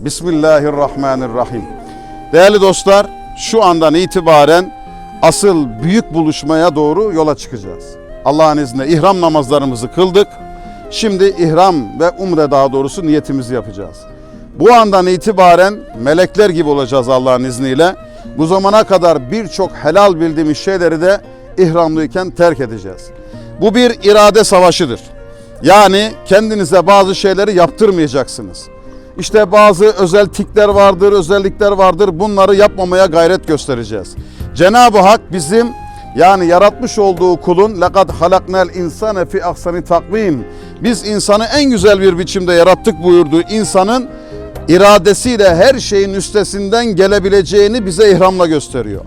Bismillahirrahmanirrahim. Değerli dostlar, şu andan itibaren asıl büyük buluşmaya doğru yola çıkacağız. Allah'ın izniyle ihram namazlarımızı kıldık. Şimdi ihram ve umre daha doğrusu niyetimizi yapacağız. Bu andan itibaren melekler gibi olacağız Allah'ın izniyle. Bu zamana kadar birçok helal bildiğimiz şeyleri de ihramlıyken terk edeceğiz. Bu bir irade savaşıdır. Yani kendinize bazı şeyleri yaptırmayacaksınız. İşte bazı özel tikler vardır, özellikler vardır. Bunları yapmamaya gayret göstereceğiz. Cenab-ı Hak bizim yani yaratmış olduğu kulun lekad halaknel insane fi ahsani takvim. Biz insanı en güzel bir biçimde yarattık buyurduğu insanın iradesiyle her şeyin üstesinden gelebileceğini bize ihramla gösteriyor.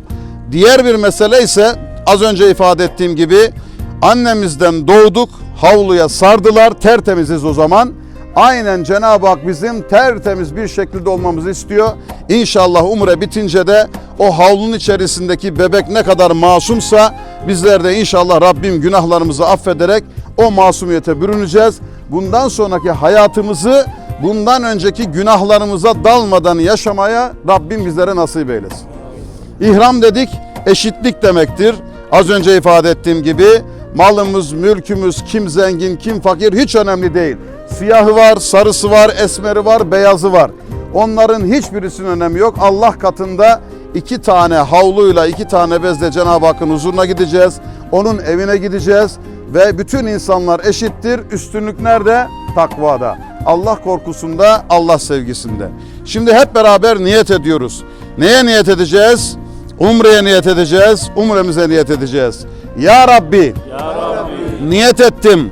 Diğer bir mesele ise az önce ifade ettiğim gibi annemizden doğduk, havluya sardılar, tertemiziz o zaman. Aynen Cenab-ı Hak bizim tertemiz bir şekilde olmamızı istiyor. İnşallah umre bitince de o havlunun içerisindeki bebek ne kadar masumsa bizler de inşallah Rabbim günahlarımızı affederek o masumiyete bürüneceğiz. Bundan sonraki hayatımızı bundan önceki günahlarımıza dalmadan yaşamaya Rabbim bizlere nasip eylesin. İhram dedik eşitlik demektir. Az önce ifade ettiğim gibi malımız, mülkümüz, kim zengin, kim fakir hiç önemli değil. Siyahı var, sarısı var, esmeri var, beyazı var. Onların hiçbirisinin önemi yok. Allah katında iki tane havluyla, iki tane bezle Cenab-ı Hakk'ın huzuruna gideceğiz. Onun evine gideceğiz ve bütün insanlar eşittir. Üstünlük nerede? Takvada. Allah korkusunda, Allah sevgisinde. Şimdi hep beraber niyet ediyoruz. Neye niyet edeceğiz? Umre'ye niyet edeceğiz, umremize niyet edeceğiz. Ya Rabbi, niyet ettim,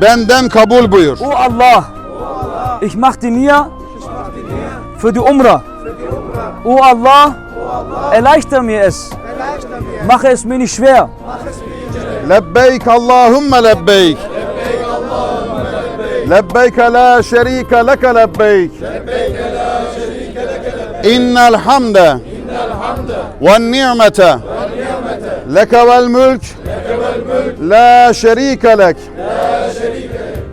benden kabul buyur. Oh Allah, ich mach die Nia für die Umrah. Oh Allah, erleichter mir es. Mache es mir nicht schwer. Lebbeyk Allahümme lebbeyk. Lebbeyk la şerike leke lebbeyk. İnnel hamde ve ni'mete leke vel mülk la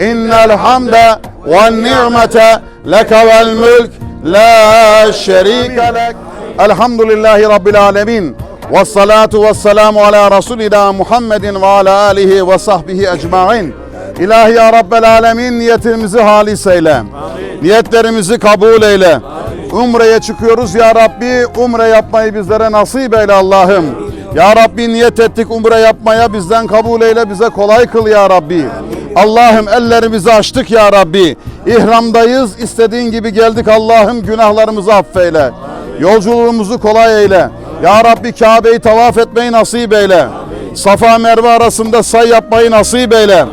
İnnel hamde ve ni'mete leke vel mülk la şerike lek. Elhamdülillahi Rabbil alemin. Ve salatu ve selamu ala Resulina Muhammedin ve ala alihi ve sahbihi ecmain. İlahi ya Rabbel alemin niyetimizi halis eyle. Niyetlerimizi kabul eyle. Umre'ye çıkıyoruz ya Rabbi. Umre yapmayı bizlere nasip eyle Allah'ım. Ya Rabbi niyet ettik umre yapmaya bizden kabul eyle bize kolay kıl ya Rabbi. Allah'ım ellerimizi açtık ya Rabbi. İhramdayız istediğin gibi geldik Allah'ım günahlarımızı affeyle. Yolculuğumuzu kolay eyle. Ya Rabbi Kabe'yi tavaf etmeyi nasip eyle. Safa Merve arasında say yapmayı nasip eyle.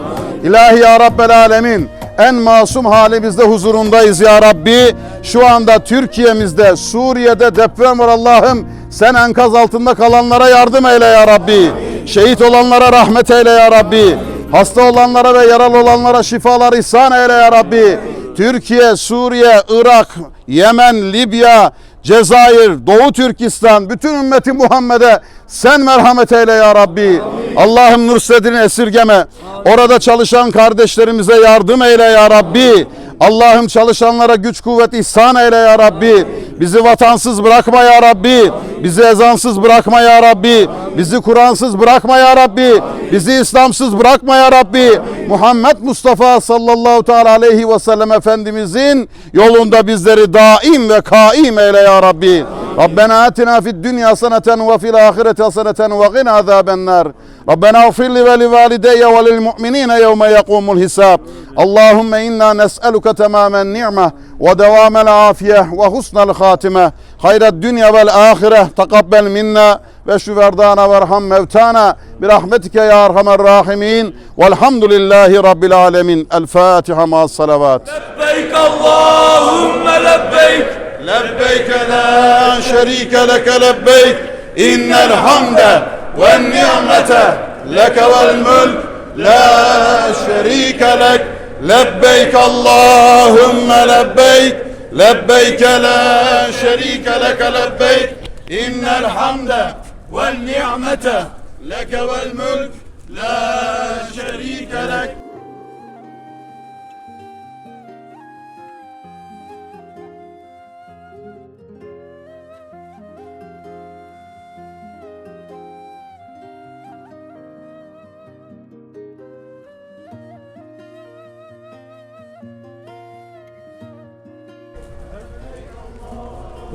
İlahi ya Rabbel Alemin en masum halimizde huzurundayız ya Rabbi. Şu anda Türkiye'mizde, Suriye'de deprem var Allah'ım. Sen enkaz altında kalanlara yardım eyle ya Rabbi. Şehit olanlara rahmet eyle ya Rabbi. Hasta olanlara ve yaralı olanlara şifalar ihsan eyle ya Rabbi. Türkiye, Suriye, Irak, Yemen, Libya, Cezayir, Doğu Türkistan, bütün ümmeti Muhammed'e sen merhamet eyle ya Rabbi. Allah'ım Nursedin'i esirgeme. Orada çalışan kardeşlerimize yardım eyle ya Rabbi. Allah'ım çalışanlara güç kuvvet ihsan eyle ya Rabbi. Bizi vatansız bırakma ya Rabbi. Bizi ezansız bırakma ya Rabbi. Bizi Kur'ansız bırakma ya Rabbi. Bizi İslamsız bırakma ya Rabbi. Muhammed Mustafa sallallahu teala aleyhi ve sellem Efendimizin yolunda bizleri daim ve kaim eyle ya Rabbi. Rabbena atina fid dünya haseneten ve fil ahireti haseneten ve gina azaben nar. Rabbena اغفر لي ولوالدي وللمؤمنين يوم يقوم الحساب اللهم إنا نسألك تمام النعمة ودوام العافية وحسن الخاتمة خير الدنيا والآخرة تقبل منا واشف أرضانا وارحم موتانا برحمتك يا أرحم الراحمين والحمد لله رب العالمين الفاتحة مع الصلوات لبيك اللهم لبيك لبيك لا شريك لك لبيك إن الحمد والنعمة لك والملك لا شريك لك. لبيك اللهم لبيك لبيك لا شريك لك لبيك إن الحمد والنعمة لك والملك لا شريك لك.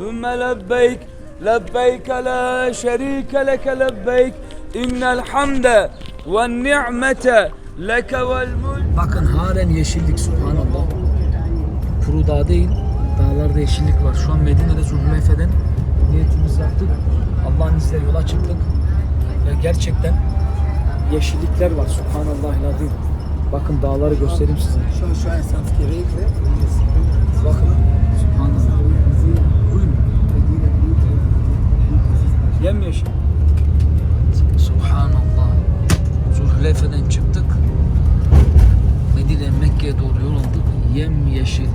Ümme lebbeyk lebbeyk la şerike leke lebbeyk innel hamde ve ni'mete leke. Bakın halen yeşillik subhanallah. Kuru dağ değil, dağlarda yeşillik var. Şu an Medine'de Zulhuleyfe'den niyetimizi yaptık. Allah'ın izniyle yola çıktık. Ya gerçekten yeşillikler var subhanallah lazım. Bakın dağları göstereyim size. Şu an şu an Bakın Yemyeşil. Subhanallah. Zulhuleyfe'den çıktık. Medine Mekke'ye doğru yol aldık. Yem yeşil.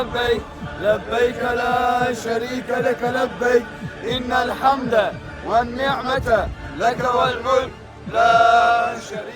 لبيك لبيك لا شريك لك لبيك. إن الحمد والنعمة لك والملك. لا شريك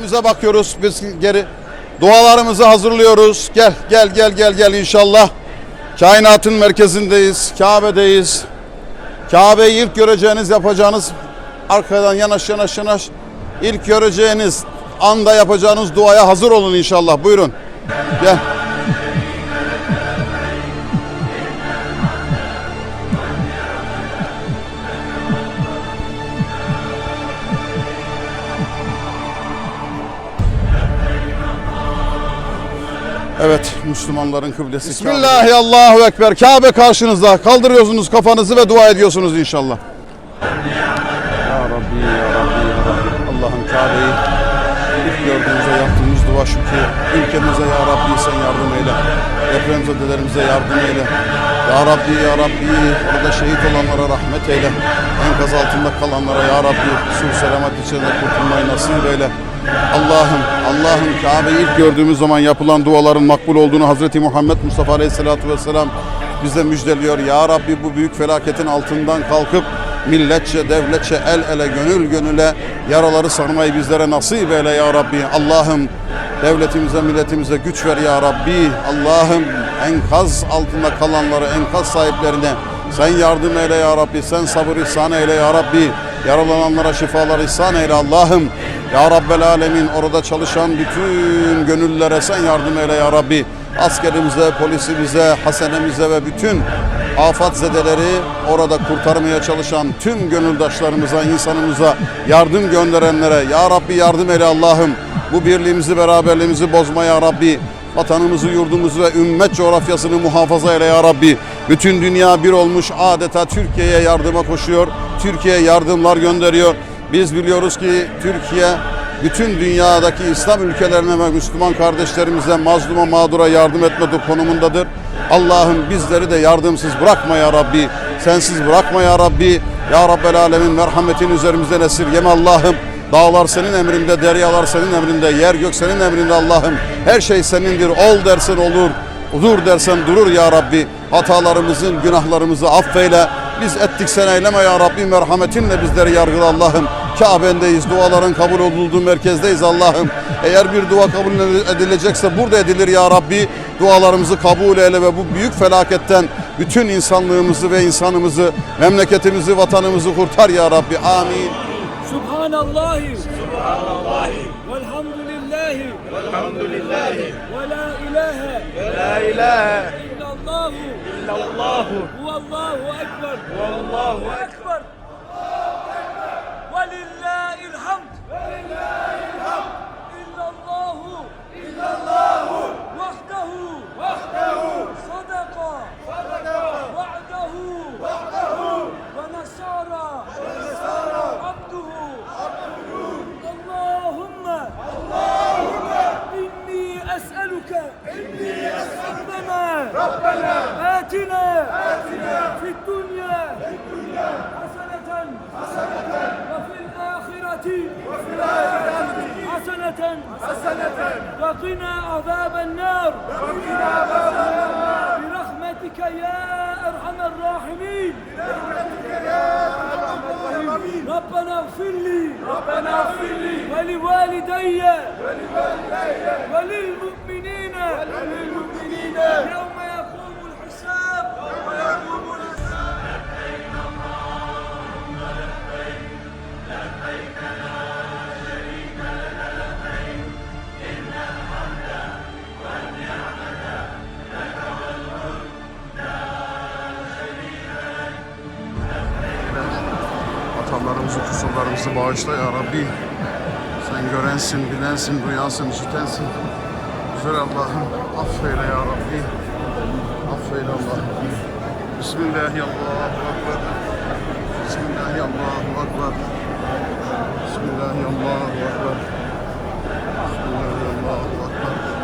Önümüze bakıyoruz biz geri dualarımızı hazırlıyoruz. Gel gel gel gel gel inşallah. Kainatın merkezindeyiz. Kabe'deyiz. Kabe'yi ilk göreceğiniz yapacağınız arkadan yanaş yanaş yanaş ilk göreceğiniz anda yapacağınız duaya hazır olun inşallah. Buyurun. Gel. Evet, Müslümanların kıblesi Bismillahirrahmanirrahim. Allahu Ekber. Kabe karşınızda. Kaldırıyorsunuz kafanızı ve dua ediyorsunuz inşallah. Ya Rabbi, Ya Rabbi, Ya Rabbi. Allah'ım Kabe'yi ilk gördüğümüzde yaptığımız dua şu ki ülkemize Ya Rabbi sen yardım eyle. Depremzedelerimize yardım eyle. Ya Rabbi, Ya Rabbi orada şehit olanlara rahmet eyle. Enkaz altında kalanlara Ya Rabbi sur selamet içinde kurtulmayı nasip eyle. Allah'ım, Allah'ım Kabe'yi ilk gördüğümüz zaman yapılan duaların makbul olduğunu Hazreti Muhammed Mustafa Aleyhisselatü Vesselam bize müjdeliyor. Ya Rabbi bu büyük felaketin altından kalkıp milletçe, devletçe, el ele, gönül gönüle yaraları sarmayı bizlere nasip eyle ya Rabbi. Allah'ım devletimize, milletimize güç ver ya Rabbi. Allah'ım enkaz altında kalanları, enkaz sahiplerine sen yardım eyle ya Rabbi. Sen sabır ihsan eyle ya Rabbi. Yaralananlara şifalar ihsan eyle Allah'ım. Ya Rabbel Alemin orada çalışan bütün gönüllere sen yardım eyle ya Rabbi. Askerimize, polisimize, hasenemize ve bütün afat zedeleri orada kurtarmaya çalışan tüm gönüldaşlarımıza, insanımıza yardım gönderenlere Ya Rabbi yardım eyle Allah'ım. Bu birliğimizi, beraberliğimizi bozma Ya Rabbi. Vatanımızı, yurdumuzu ve ümmet coğrafyasını muhafaza eyle Ya Rabbi. Bütün dünya bir olmuş adeta Türkiye'ye yardıma koşuyor. Türkiye yardımlar gönderiyor. Biz biliyoruz ki Türkiye bütün dünyadaki İslam ülkelerine ve Müslüman kardeşlerimize mazluma mağdura yardım etme konumundadır. Allah'ım bizleri de yardımsız bırakma ya Rabbi. Sensiz bırakma ya Rabbi. Ya Rabbel Alemin merhametin üzerimizden esirgeme Allah'ım. Dağlar senin emrinde, deryalar senin emrinde, yer gök senin emrinde Allah'ım. Her şey senindir. Ol dersen olur. Dur dersen durur ya Rabbi. Hatalarımızın, günahlarımızı affeyle. Biz ettik sen eyleme ya Rabbi. Merhametinle bizleri yargıla Allah'ım. Kabe'ndeyiz. Duaların kabul olduğu merkezdeyiz Allah'ım. Eğer bir dua kabul edilecekse burada edilir ya Rabbi. Dualarımızı kabul eyle ve bu büyük felaketten bütün insanlığımızı ve insanımızı, memleketimizi, vatanımızı kurtar ya Rabbi. Amin. سبحان الله. سبحان الله. والحمد لله. والحمد لله. ولا إله. ولا إله. إلا الله. إلا الله. والله أكبر. والله أكبر. Azaben nar. Ve qina azaben nar. برحمتك يا أرحم الراحمين برحمتك يا ارحم الراحمين ربنا اغفر لي ربنا اغفر لي ولوالدي ولوالدي وللمؤمنين وللمؤمنين يوم kusurlarımızı bağışla ya Rabbi. Sen görensin, bilensin, duyansın, işitensin. Güzel Allah'ım affeyle ya Rabbi. Affeyle Allah'ım. Bismillahirrahmanirrahim. Bismillahirrahmanirrahim. Bismillahirrahmanirrahim. Bismillahirrahmanirrahim.